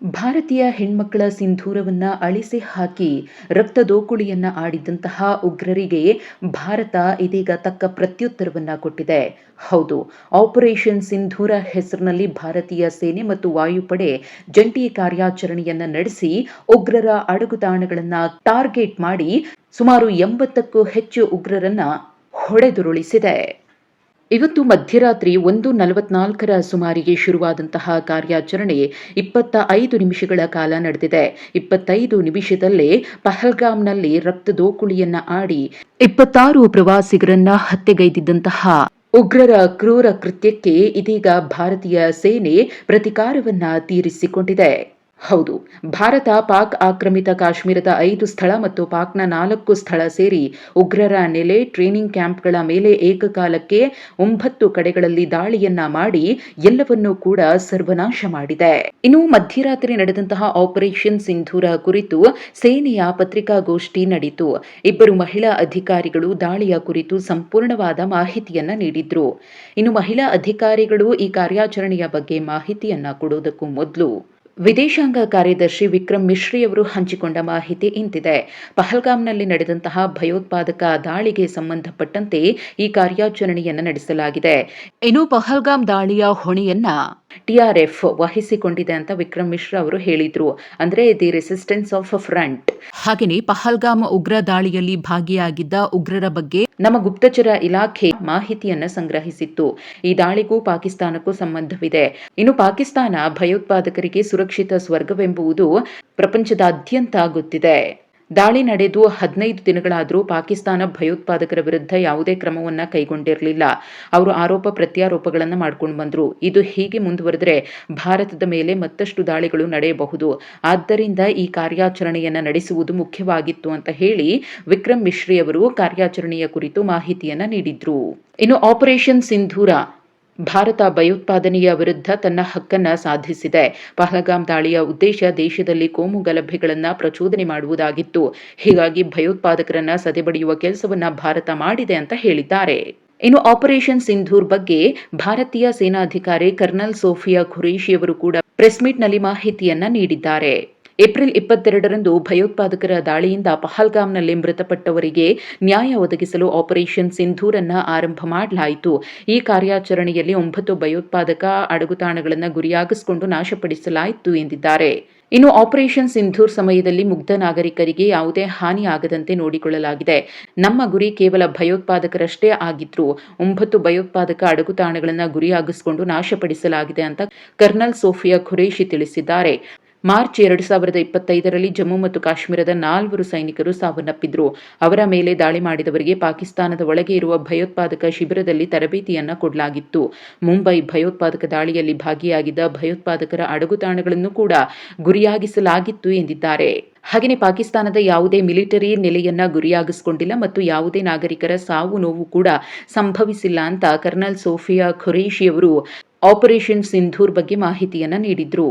ಭಾರತೀಯ ಹೆಣ್ಮಕ್ಕಳ ಸಿಂಧೂರವನ್ನ ಅಳಿಸಿ ಹಾಕಿ ರಕ್ತದೋಕುಳಿಯನ್ನ ಆಡಿದಂತಹ ಉಗ್ರರಿಗೆ ಭಾರತ ಇದೀಗ ತಕ್ಕ ಪ್ರತ್ಯುತ್ತರವನ್ನ ಕೊಟ್ಟಿದೆ. ಹೌದು, ಆಪರೇಷನ್ ಸಿಂಧೂರ ಹೆಸರಿನಲ್ಲಿ ಭಾರತೀಯ ಸೇನೆ ಮತ್ತು ವಾಯುಪಡೆ ಜಂಟಿ ಕಾರ್ಯಾಚರಣೆಯನ್ನ ನಡೆಸಿ ಉಗ್ರರ ಅಡಗುತಾಣಗಳನ್ನ ಟಾರ್ಗೆಟ್ ಮಾಡಿ ಸುಮಾರು ಎಂಬತ್ತಕ್ಕೂ ಹೆಚ್ಚು ಉಗ್ರರನ್ನ ಹೊಡೆದುರುಳಿಸಿದೆ. ಇವತ್ತು ಮಧ್ಯರಾತ್ರಿ ಒಂದು ನಲವತ್ನಾಲ್ಕರ ಸುಮಾರಿಗೆ ಶುರುವಾದಂತಹ ಕಾರ್ಯಾಚರಣೆ ಇಪ್ಪತ್ತ ಐದು ನಿಮಿಷಗಳ ಕಾಲ ನಡೆದಿದೆ. ಇಪ್ಪತ್ತೈದು ನಿಮಿಷದಲ್ಲೇ ಪಹಲ್ಗಾಮ್ನಲ್ಲಿ ರಕ್ತದೋಕುಳಿಯನ್ನ ಆಡಿ ಇಪ್ಪತ್ತಾರು ಪ್ರವಾಸಿಗರನ್ನ ಹತ್ಯೆಗೈದಿದ್ದಂತಹ ಉಗ್ರರ ಕ್ರೂರ ಕೃತ್ಯಕ್ಕೆ ಇದೀಗ ಭಾರತೀಯ ಸೇನೆ ಪ್ರತಿಕಾರವನ್ನ ತೀರಿಸಿಕೊಂಡಿದೆ. ಹೌದು, ಭಾರತ ಪಾಕ್ ಆಕ್ರಮಿತ ಕಾಶ್ಮೀರದ ಐದು ಸ್ಥಳ ಮತ್ತು ಪಾಕ್ನ ನಾಲ್ಕು ಸ್ಥಳ ಸೇರಿ ಉಗ್ರರ ನೆಲೆ ಟ್ರೈನಿಂಗ್ ಕ್ಯಾಂಪ್ಗಳ ಮೇಲೆ ಏಕಕಾಲಕ್ಕೆ ಒಂಬತ್ತು ಕಡೆಗಳಲ್ಲಿ ದಾಳಿಯನ್ನ ಮಾಡಿ ಎಲ್ಲವನ್ನೂ ಕೂಡ ಸರ್ವನಾಶ ಮಾಡಿದೆ. ಇನ್ನು ಮಧ್ಯರಾತ್ರಿ ನಡೆದಂತಹ ಆಪರೇಷನ್ ಸಿಂಧೂರ ಕುರಿತು ಸೇನೆಯ ಪತ್ರಿಕಾಗೋಷ್ಠಿ ನಡೆಯಿತು. ಇಬ್ಬರು ಮಹಿಳಾ ಅಧಿಕಾರಿಗಳು ದಾಳಿಯ ಕುರಿತು ಸಂಪೂರ್ಣವಾದ ಮಾಹಿತಿಯನ್ನ ನೀಡಿದ್ರು. ಇನ್ನು ಮಹಿಳಾ ಅಧಿಕಾರಿಗಳು ಈ ಕಾರ್ಯಾಚರಣೆಯ ಬಗ್ಗೆ ಮಾಹಿತಿಯನ್ನ ಕೊಡುವುದಕ್ಕೂ ಮೊದಲು ವಿದೇಶಾಂಗ ಕಾರ್ಯದರ್ಶಿ ವಿಕ್ರಮ್ ಮಿಶ್ರಿ ಅವರು ಹಂಚಿಕೊಂಡ ಮಾಹಿತಿ ಇಂತಿದೆ. ಪಹಲ್ಗಾಮ್ನಲ್ಲಿ ನಡೆದಂತಹ ಭಯೋತ್ಪಾದಕ ದಾಳಿಗೆ ಸಂಬಂಧಪಟ್ಟಂತೆ ಈ ಕಾರ್ಯಾಚರಣೆಯನ್ನು ನಡೆಸಲಾಗಿದೆ. ಇನ್ನು ಪಹಲ್ಗಾಮ್ ದಾಳಿಯ ಹೊಣೆಯನ್ನ ಟಿಆರ್ಎಫ್ ವಹಿಸಿಕೊಂಡಿದೆ ಅಂತ ವಿಕ್ರಮ್ ಮಿಶ್ರಾ ಅವರು ಹೇಳಿದ್ರು. ಅಂದ್ರೆ ದಿ ರೆಸಿಸ್ಟೆನ್ಸ್ ಆಫ್ ಫ್ರಂಟ್ ಹಾಗೆಯೇ ಪಹಲ್ಗಾಮ್ ಉಗ್ರ ದಾಳಿಯಲ್ಲಿ ಭಾಗಿಯಾಗಿದ್ದ ಉಗ್ರರ ಬಗ್ಗೆ ನಮ್ಮ ಗುಪ್ತಚರ ಇಲಾಖೆ ಮಾಹಿತಿಯನ್ನ ಸಂಗ್ರಹಿಸಿತ್ತು. ಈ ದಾಳಿಗೂ ಪಾಕಿಸ್ತಾನಕ್ಕೂ ಸಂಬಂಧವಿದೆ. ಇನ್ನು ಪಾಕಿಸ್ತಾನ ಭಯೋತ್ಪಾದಕರಿಗೆ ಸುರಕ್ಷಿತ ಸ್ವರ್ಗವೆಂಬುದು ಪ್ರಪಂಚದಾದ್ಯಂತ ಗೊತ್ತಿದೆ ದಾಳಿ ನಡೆದು ಹದಿನೈದು ದಿನಗಳಾದರೂ ಪಾಕಿಸ್ತಾನ ಭಯೋತ್ಪಾದಕರ ವಿರುದ್ಧ ಯಾವುದೇ ಕ್ರಮವನ್ನು ಕೈಗೊಂಡಿರಲಿಲ್ಲ. ಅವರು ಆರೋಪ ಪ್ರತ್ಯಾರೋಪಗಳನ್ನು ಮಾಡ್ಕೊಂಡು ಬಂದರು. ಇದು ಹೀಗೆ ಮುಂದುವರೆದರೆ ಭಾರತದ ಮೇಲೆ ಮತ್ತಷ್ಟು ದಾಳಿಗಳು ನಡೆಯಬಹುದು. ಆದ್ದರಿಂದ ಈ ಕಾರ್ಯಾಚರಣೆಯನ್ನು ನಡೆಸುವುದು ಮುಖ್ಯವಾಗಿತ್ತು ಅಂತ ಹೇಳಿ ವಿಕ್ರಮ್ ಮಿಶ್ರಿ ಅವರು ಕಾರ್ಯಾಚರಣೆಯ ಕುರಿತು ಮಾಹಿತಿಯನ್ನು ನೀಡಿದ್ರು. ಇನ್ನು ಆಪರೇಷನ್ ಸಿಂಧೂರ ಭಾರತ ಭಯೋತ್ಪಾದನೆಯ ವಿರುದ್ಧ ತನ್ನ ಹಕ್ಕನ್ನ ಸಾಧಿಸಿದೆ. ಪಹಲಗಾಮ್ ದಾಳಿಯ ಉದ್ದೇಶ ದೇಶದಲ್ಲಿ ಕೋಮು ಗಲಭೆಗಳನ್ನ ಪ್ರಚೋದನೆ ಮಾಡುವುದಾಗಿತ್ತು. ಹೀಗಾಗಿ ಭಯೋತ್ಪಾದಕರನ್ನ ಸದೆಬಡಿಯುವ ಕೆಲಸವನ್ನ ಭಾರತ ಮಾಡಿದೆ ಅಂತ ಹೇಳಿದ್ದಾರೆ. ಇನ್ನು ಆಪರೇಷನ್ ಸಿಂಧೂರ್ ಬಗ್ಗೆ ಭಾರತೀಯ ಸೇನಾಧಿಕಾರಿ ಕರ್ನಲ್ ಸೋಫಿಯಾ ಖುರೇಶಿಯವರು ಕೂಡ ಪ್ರೆಸ್ ಮೀಟ್ನಲ್ಲಿ ಮಾಹಿತಿಯನ್ನ ನೀಡಿದ್ದಾರೆ. ಏಪ್ರಿಲ್ ಇಪ್ಪತ್ತೆರಡರಂದು ಭಯೋತ್ಪಾದಕರ ದಾಳಿಯಿಂದ ಪಹಲ್ಗಾಮ್ನಲ್ಲಿ ಮೃತಪಟ್ಟವರಿಗೆ ನ್ಯಾಯ ಒದಗಿಸಲು ಆಪರೇಷನ್ ಸಿಂಧೂರನ್ನ ಆರಂಭ ಮಾಡಲಾಯಿತು. ಈ ಕಾರ್ಯಾಚರಣೆಯಲ್ಲಿ ಒಂಬತ್ತು ಭಯೋತ್ಪಾದಕ ಅಡಗುತಾಣಗಳನ್ನು ಗುರಿಯಾಗಿಸಿಕೊಂಡು ನಾಶಪಡಿಸಲಾಯಿತು ಎಂದಿದ್ದಾರೆ. ಇನ್ನು ಆಪರೇಷನ್ ಸಿಂಧೂರ್ ಸಮಯದಲ್ಲಿ ಮುಗ್ಧ ನಾಗರಿಕರಿಗೆ ಯಾವುದೇ ಹಾನಿ ಆಗದಂತೆ ನೋಡಿಕೊಳ್ಳಲಾಗಿದೆ. ನಮ್ಮ ಗುರಿ ಕೇವಲ ಭಯೋತ್ಪಾದಕರಷ್ಟೇ ಆಗಿದ್ರು, ಒಂಬತ್ತು ಭಯೋತ್ಪಾದಕ ಅಡಗುತಾಣಗಳನ್ನು ಗುರಿಯಾಗಿಸಿಕೊಂಡು ನಾಶಪಡಿಸಲಾಗಿದೆ ಅಂತ ಕರ್ನಲ್ ಸೋಫಿಯಾ ಖುರೇಶಿ ತಿಳಿಸಿದ್ದಾರೆ. ಮಾರ್ಚ್ ಎರಡು ಸಾವಿರದ ಇಪ್ಪತ್ತೈದರಲ್ಲಿ ಜಮ್ಮು ಮತ್ತು ಕಾಶ್ಮೀರದ ನಾಲ್ವರು ಸೈನಿಕರು ಸಾವನ್ನಪ್ಪಿದ್ರು. ಅವರ ಮೇಲೆ ದಾಳಿ ಮಾಡಿದವರಿಗೆ ಪಾಕಿಸ್ತಾನದ ಒಳಗೆ ಇರುವ ಭಯೋತ್ಪಾದಕ ಶಿಬಿರದಲ್ಲಿ ತರಬೇತಿಯನ್ನ ಕೊಡಲಾಗಿತ್ತು. ಮುಂಬೈ ಭಯೋತ್ಪಾದಕ ದಾಳಿಯಲ್ಲಿ ಭಾಗಿಯಾಗಿದ್ದ ಭಯೋತ್ಪಾದಕರ ಅಡಗುತಾಣಗಳನ್ನು ಕೂಡ ಗುರಿಯಾಗಿಸಲಾಗಿತ್ತು ಎಂದಿದ್ದಾರೆ. ಹಾಗೆಯೇ ಪಾಕಿಸ್ತಾನದ ಯಾವುದೇ ಮಿಲಿಟರಿ ನೆಲೆಯನ್ನ ಗುರಿಯಾಗಿಸಿಕೊಂಡಿಲ್ಲ ಮತ್ತು ಯಾವುದೇ ನಾಗರಿಕರ ಸಾವು ನೋವು ಕೂಡ ಸಂಭವಿಸಿಲ್ಲ ಅಂತ ಕರ್ನಲ್ ಸೋಫಿಯಾ ಖುರೇಷಿಯವರು ಆಪರೇಷನ್ ಸಿಂಧೂರ್ ಬಗ್ಗೆ ಮಾಹಿತಿಯನ್ನ ನೀಡಿದ್ರು.